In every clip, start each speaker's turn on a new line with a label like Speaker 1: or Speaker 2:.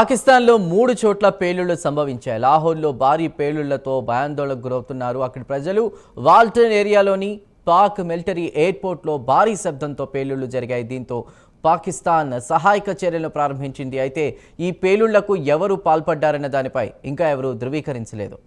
Speaker 1: పాకిస్తాన్లో మూడు చోట్ల పేలుళ్ళు సంభవించాయి. లాహోర్లో భారీ పేలుళ్ళతో భయాందోళనకు గురవుతున్నారు. అక్కడి ప్రజలు వాల్టన్ ఏరియాలోని పాక్ మిలిటరీ ఎయిర్పోర్ట్లో భారీ శబ్దంతో పేలుళ్ళు జరిగాయి. దీంతో పాకిస్తాన్ సహాయక చర్యలను ప్రారంభించింది. అయితే ఈ పేలుళ్ళకు ఎవరు పాల్పడ్డారన్న దానిపై ఇంకా ఎవరూ ధృవీకరించలేదు.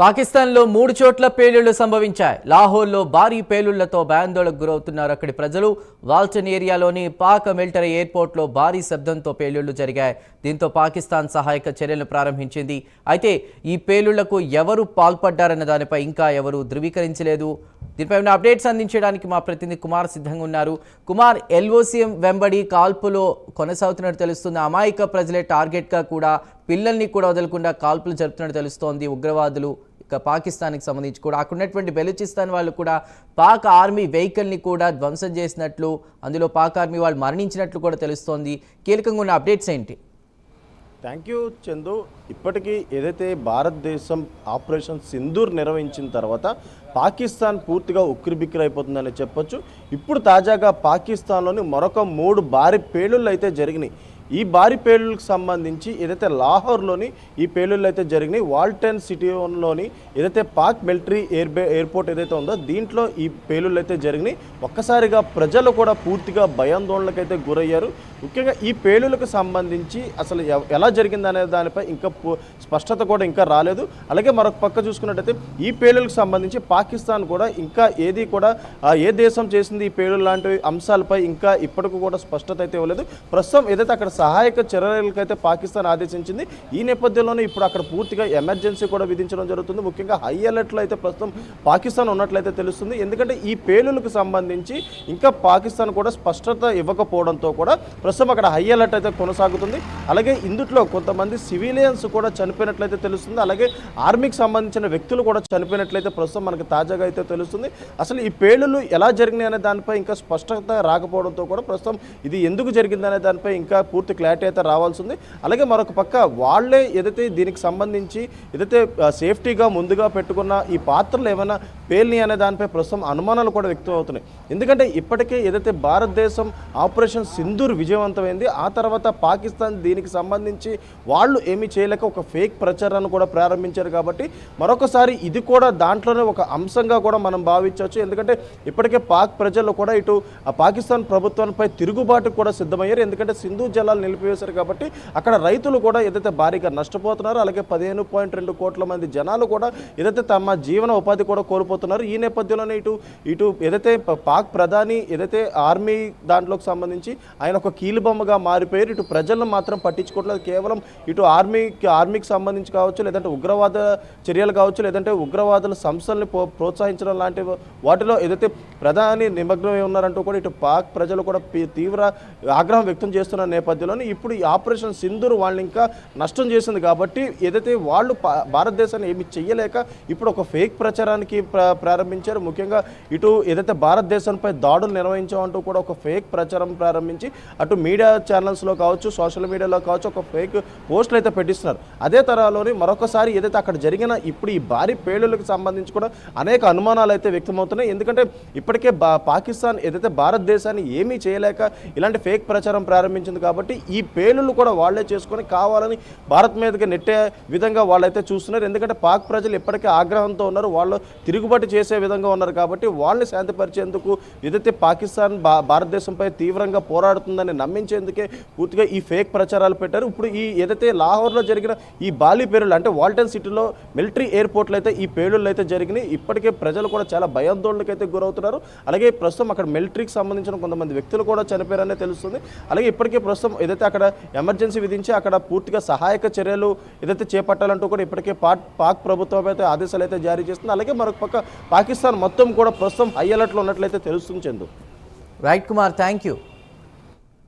Speaker 1: పాకిస్తాన్లో మూడు చోట్ల పేలుళ్ళు సంభవించాయి. లాహోర్లో భారీ పేలుళ్ళతో భయాందోళనకు గురవుతున్నారు అక్కడి ప్రజలు. వాల్టన్ ఏరియాలోని పాక్ మిలిటరీ ఎయిర్పోర్ట్లో భారీ శబ్దంతో పేలుళ్ళు జరిగాయి. దీంతో పాకిస్తాన్ సహాయక చర్యలను ప్రారంభించింది. అయితే ఈ పేలుళ్ళకు ఎవరు పాల్పడ్డారన్న దానిపై ఇంకా ఎవరు ధృవీకరించలేదు. దీనిపై ఉన్న అప్డేట్స్ అందించడానికి మా ప్రతినిధి కుమార్ సిద్ధంగా ఉన్నారు. కుమార్ ఎల్ఓసిఎం వెంబడి కాల్పులో కొనసాగుతున్నట్టు తెలుస్తుంది. అమాయక ప్రజలే టార్గెట్గా కూడా పిల్లల్ని కూడా వదలకుండా కాల్పులు జరుపుతున్నట్టు తెలుస్తోంది ఉగ్రవాదులు. పాకిస్తాన్కి సంబంధించి కూడా అక్కడ ఉన్నటువంటి బెలూచిస్తాన్ వాళ్ళు కూడా పాక్ ఆర్మీ వెహికల్ని కూడా ధ్వంసం చేసినట్లు అందులో పాక్ ఆర్మీ వాళ్ళు మరణించినట్లు కూడా తెలుస్తోంది. కీలకంగా ఉన్న అప్డేట్స్ ఏంటి?
Speaker 2: Thank you Chandu. ఇప్పటికీ ఏదైతే భారతదేశం ఆపరేషన్ సింధూర్ నిర్వహించిన తర్వాత పాకిస్తాన్ పూర్తిగా ఉక్కిరిబిక్కిరైపోతుందని చెప్పొచ్చు. ఇప్పుడు తాజాగా పాకిస్తాన్లోని మరొక మూడు భారీ పేలుళ్ళు అయితే జరిగినాయి. ఈ భారీ పేలుళ్ళకి సంబంధించి ఏదైతే లాహోర్లోని ఈ పేలుళ్ళు అయితే జరిగినాయి వాల్టన్ సిటీలోని ఏదైతే పాక్ మిలిటరీ ఎయిర్ ఎయిర్పోర్ట్ ఏదైతే ఉందో దీంట్లో ఈ పేలుళ్ళు అయితే జరిగినాయి. ఒక్కసారిగా ప్రజలు కూడా పూర్తిగా భయాందోళనకైతే గురయ్యారు. ముఖ్యంగా ఈ పేలులకు సంబంధించి అసలు ఎలా జరిగిందనే దానిపై ఇంకా స్పష్టత కూడా ఇంకా రాలేదు. అలాగే మరొక పక్క చూసుకున్నట్టయితే ఈ పేలులకు సంబంధించి పాకిస్తాన్ కూడా ఇంకా ఏది కూడా ఏ దేశం చేసింది ఈ పేలు లాంటి అంశాలపై ఇంకా ఇప్పటికి కూడా స్పష్టత అయితే ఇవ్వలేదు. ప్రస్తుతం ఏదైతే అక్కడ సహాయక చర్యలకైతే పాకిస్తాన్ ఆదేశించింది. ఈ నేపథ్యంలోనే ఇప్పుడు అక్కడ పూర్తిగా ఎమర్జెన్సీ కూడా విధించడం జరుగుతుంది. ముఖ్యంగా హై అలర్ట్లో అయితే ప్రస్తుతం పాకిస్తాన్ ఉన్నట్లయితే తెలుస్తుంది. ఎందుకంటే ఈ పేలులకు సంబంధించి ఇంకా పాకిస్తాన్ కూడా స్పష్టత ఇవ్వకపోవడంతో కూడా ప్రస్తుతం అక్కడ హై అలర్ట్ అయితే కొనసాగుతుంది. అలాగే ఇందుట్లో కొంతమంది సివిలియన్స్ కూడా చనిపోయినట్లయితే తెలుస్తుంది. అలాగే ఆర్మీకి సంబంధించిన వ్యక్తులు కూడా చనిపోయినట్లయితే ప్రస్తుతం మనకి తాజాగా అయితే తెలుస్తుంది. అసలు ఈ పేలులు ఎలా జరిగినాయి అనే దానిపై ఇంకా స్పష్టత రాకపోవడంతో కూడా ప్రస్తుతం ఇది ఎందుకు జరిగిందనే దానిపై ఇంకా పూర్తి క్లారిటీ అయితే రావాల్సి ఉంది అలాగే మరొక పక్క వాళ్ళే ఏదైతే దీనికి సంబంధించి ఏదైతే సేఫ్టీగా ముందుగా పెట్టుకున్న ఈ పాత్రలు ఏమైనా పేలిని అనే దానిపై ప్రస్తుతం అనుమానాలు కూడా వ్యక్తం అవుతున్నాయి. ఎందుకంటే ఇప్పటికే ఏదైతే భారతదేశం ఆపరేషన్ సింధూర్ విజయవంతమైంది ఆ తర్వాత పాకిస్తాన్ దీనికి సంబంధించి వాళ్ళు ఏమీ చేయలేక ఒక ఫేక్ ప్రచారాన్ని కూడా ప్రారంభించారు కాబట్టి మరొకసారి ఇది కూడా దాంట్లోనే ఒక అంశంగా కూడా మనం భావించవచ్చు. ఎందుకంటే ఇప్పటికే పాక్ ప్రజలు కూడా ఇటు ఆ పాకిస్తాన్ ప్రభుత్వంపై తిరుగుబాటు కూడా సిద్ధమయ్యారు. ఎందుకంటే సింధు జలాలు నిలిపివేశారు కాబట్టి అక్కడ రైతులు కూడా ఏదైతే భారీగా నష్టపోతున్నారో అలాగే పదిహేను పాయింట్ రెండు కోట్ల మంది జనాలు కూడా ఏదైతే తమ జీవన ఉపాధి కూడా కోల్పోతున్నారు. ఈ నేపథ్యంలోనే ఇటు ఇటు ఏదైతే పాక్ ప్రధాని ఏదైతే ఆర్మీ దాంట్లోకి సంబంధించి ఆయన ఒక కీలుబొమ్మగా మారిపోయారు. ఇటు ప్రజలను మాత్రం పట్టించుకోవట్లేదు. కేవలం ఇటు ఆర్మీకి ఆర్మీకి సంబంధించి కావచ్చు లేదంటే ఉగ్రవాద చర్యలు కావచ్చు లేదంటే ఉగ్రవాదుల సంస్థల్ని ప్రోత్సహించడం లాంటి వాటిలో ఏదైతే ప్రధాని నిమగ్నమై ఉన్నారంటూ కూడా ఇటు పాక్ ప్రజలు కూడా తీవ్ర ఆగ్రహం వ్యక్తం చేస్తున్న నేపథ్యం మధ్యలోనే ఇప్పుడు ఈ ఆపరేషన్ సింధూర్ వాళ్ళని ఇంకా నష్టం చేసింది కాబట్టి ఏదైతే వాళ్ళు భారతదేశాన్ని ఏమి చెయ్యలేక ఇప్పుడు ఒక ఫేక్ ప్రచారానికి ప్ర- ప్రారంభించారు. ముఖ్యంగా ఇటు ఏదైతే భారతదేశంపై దాడులు నిర్వహించామంటూ కూడా ఒక ఫేక్ ప్రచారం ప్రారంభించి అటు మీడియా ఛానల్స్లో కావచ్చు సోషల్ మీడియాలో కావచ్చు ఒక ఫేక్ పోస్టులు అయితే పెట్టిస్తున్నారు. అదే తరహాలోని మరొకసారి ఏదైతే అక్కడ జరిగిన ఇప్పుడు ఈ భారీ పేలులకు సంబంధించి కూడా అనేక అనుమానాలు అయితే వ్యక్తమవుతున్నాయి. ఎందుకంటే ఇప్పటికే బా పాకిస్తాన్ ఏదైతే భారతదేశాన్ని ఏమీ చేయలేక ఇలాంటి ఫేక్ ప్రచారం ప్రారంభించింది కాబట్టి ఈ పేలుళ్ళు కూడా వాళ్ళే చేసుకొని కావాలని భారత్ మీదకి నెట్టే విధంగా వాళ్ళైతే చూస్తున్నారు. ఎందుకంటే పాక్ ప్రజలు ఇప్పటికే ఆగ్రహంతో ఉన్నారు. వాళ్ళు తిరుగుబాటు చేసే విధంగా ఉన్నారు కాబట్టి వాళ్ళని శాంతిపరిచేందుకు ఏదైతే పాకిస్తాన్ భా భారతదేశంపై తీవ్రంగా పోరాడుతుందని నమ్మించేందుకే పూర్తిగా ఈ ఫేక్ ప్రచారాలు పెట్టారు. ఇప్పుడు ఈ ఏదైతే లాహోర్లో జరిగిన ఈ బాలి పేలుళ్ళు అంటే వాల్టన్ సిటీలో మిలిటరీ ఎయిర్పోర్ట్లు అయితే ఈ పేలుళ్ళు అయితే జరిగినాయి. ఇప్పటికే ప్రజలు కూడా చాలా భయాందోళనకు అయితే గురవుతున్నారు. అలాగే ప్రస్తుతం అక్కడ మిలిటరీకి సంబంధించిన కొంతమంది వ్యక్తులు కూడా చనిపోయారనే తెలుస్తుంది. అలాగే ఇప్పటికే ప్రస్తుతం ఏదైతే అక్కడ ఎమర్జెన్సీ విధించి అక్కడ పూర్తిగా సహాయక చర్యలు ఏదైతే చేపట్టాలంటూ కూడా ఇప్పటికే పాక్ పాక్ ప్రభుత్వం అయితే ఆదేశాలు అయితే జారీ చేస్తుంది. అలాగే మరొక పక్క పాకిస్తాన్ మొత్తం కూడా ప్రస్తుతం హై అలర్ట్లో ఉన్నట్లయితే తెలుస్తుంది Chandu.
Speaker 1: Right Kumar thank you